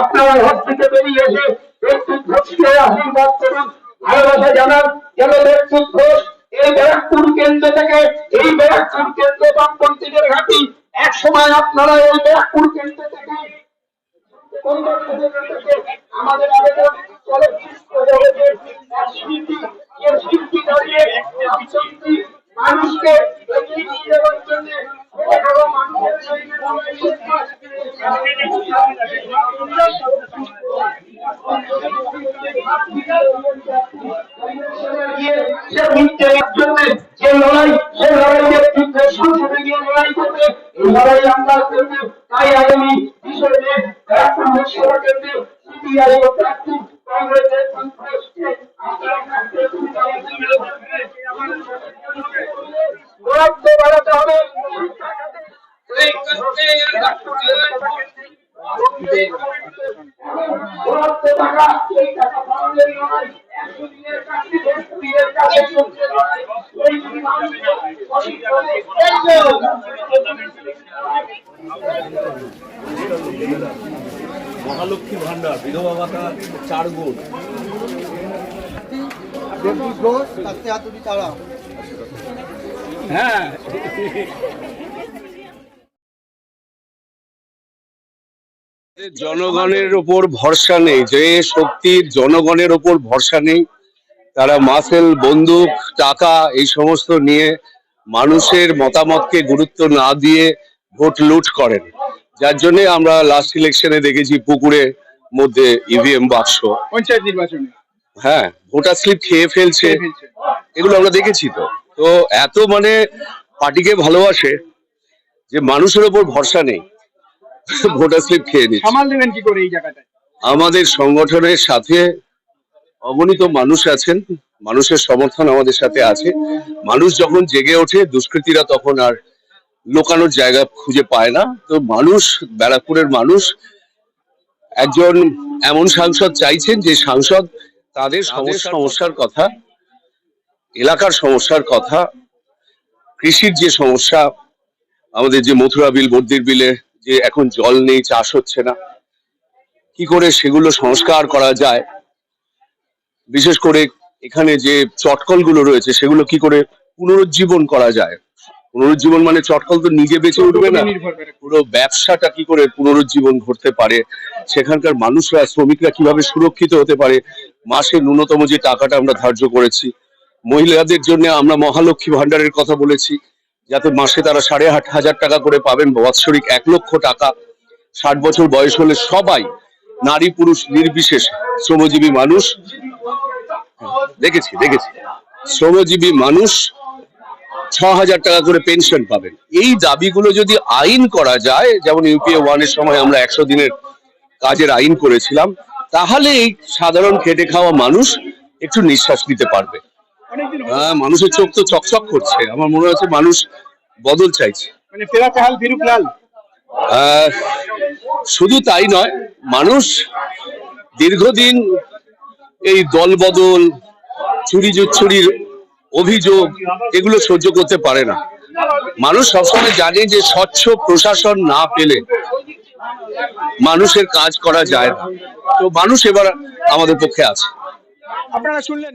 আপনারা ঘর থেকে বেরিয়ে এসে একটু ঘোষকে আশীর্বাদ করুন। ভালোবাসা জানান, যেন একটু ঘোষ এই ব্যারাকপুর কেন্দ্র থেকে এই ব্যারাকপুর কেন্দ্র বামপন্থীদের ঘাঁটি। এক সময় আপনারা এই ব্যারাকপুর কেন্দ্র থেকে আমাদের আবেদন চলচ্চিত্র জগতের এক শিল্পী যে শিল্পী দাঁড়িয়ে শিল্পী মানুষকে এগিয়ে নিয়ে যাওয়ার জন্য এবং মানুষের সঙ্গে গিয়ে যে লড়াই সে লড়াইয়ের যুদ্ধে সংসদে গিয়ে লড়াই আমরা তাই আগামী মে ব্যারাকপুর লোকসভা বাড়াতে হবে বরাদ্দ টাকা সেই টাকা পাওয়ার লড়াই একশো দিনের চাকরি একশো দিনের কাজের সঙ্গে লড়াই এই মানুষকে অশিক্ষিত মহালক্ষ্মী ভান্ডার বিধবা ভাতা চার গুণ। হ্যাঁ। জনগণের উপর ভরসা নেই যে শক্তির জনগণের উপর ভরসা নেই তারা মাসেল বন্দুক টাকা এই সমস্ত নিয়ে মানুষের মতামতকে গুরুত্ব না দিয়ে ভোট লুট করেন। যার জন্য আমরা লাস্ট ইলেকশনে দেখেছি পুকুরের মধ্যে ইভিএম বাক্স। পঞ্চায়েত নির্বাচনে? হ্যাঁ ভোটার স্লিপ খেয়ে ফেলছে। এগুলো আমরা দেখেছি তো। তো এত মানে পার্টিকে ভালোবাসে যে মানুষের ওপর ভরসা নেই। ভোটার স্লিপ খেয়ে নিচ্ছে। সামাল দেবেন কি করে এই জায়গাটায়? আমাদের সংগঠনের সাথে অগণিত মানুষ আছেন মানুষের সমর্থন আমাদের সাথে আছে। মানুষ যখন জেগে ওঠে দুষ্কৃতীরা তখন আর লোকানোর জায়গা খুঁজে পায় না। তো মানুষ ব্যারাকপুরের মানুষ একজন এমন সাংসদ চাইছেন যে সাংসদ তাদের সমস্যার কথা এলাকার সমস্যার কথা কৃষির যে সমস্যা আমাদের যে মথুরা বিল বর্দির বিলে যে এখন জল নেই, চাষ হচ্ছে না। কি করে সেগুলো সংস্কার করা যায়? বিশেষ করে এখানে যে চটকলগুলো রয়েছে, সেগুলো কি করে পুনরুজ্জীবন করা যায়? পুনরুজ্জীবন মানে চটকল তো নিজে বেঁচে উঠবে না। পুরো ব্যবসাটা কি করে পুনরুজ্জীবন ঘটতে পারে? সেখানকার মানুষরা, শ্রমিকরা কীভাবে সুরক্ষিত হতে পারে? মাসে ন্যূনতম যে টাকাটা আমরা ধার্য করেছি, মহিলাদের জন্য আমরা মহালক্ষ্মী ভান্ডারের কথা বলেছি। যাতে মাসে তারা সাড়ে আট হাজার টাকা করে পাবেন। বাৎসরিক এক লক্ষ টাকা। ষাট বছর বয়স হলে সবাই নারী পুরুষ নির্বিশেষে শ্রমজীবী মানুষ। দেখেছি দেখেছি। শ্রমজীবী মানুষ ছ হাজার টাকা করে পেনশন পাবেন। এই দাবিগুলো যদি আইন করা যায়, যেমন ইউপিএ ওয়ানের সময় আমরা একশো দিনের কাজের আইন করেছিলাম তাহলে এই সাধারণ খেটে খাওয়া মানুষ একটু নিঃশ্বাস নিতে পারবে। মানুষের চোখ তো চকচক করছে। আমার মনে হচ্ছে মানুষ বদল চাইছে। মানে ফেরা চাহাল ফিরুক লাল। শুধু তাই নয় মানুষ দীর্ঘদিন এই দলবদল চুরি চুরির অভিযোগ এগুলো সহ্য করতে পারে না। মানুষ সবসময় জানে যে স্বচ্ছ প্রশাসন না পেলে মানুষের কাজ করা যায় না। তো মানুষ এবার আমাদের পক্ষে আছে। আপনারা শুনলেন?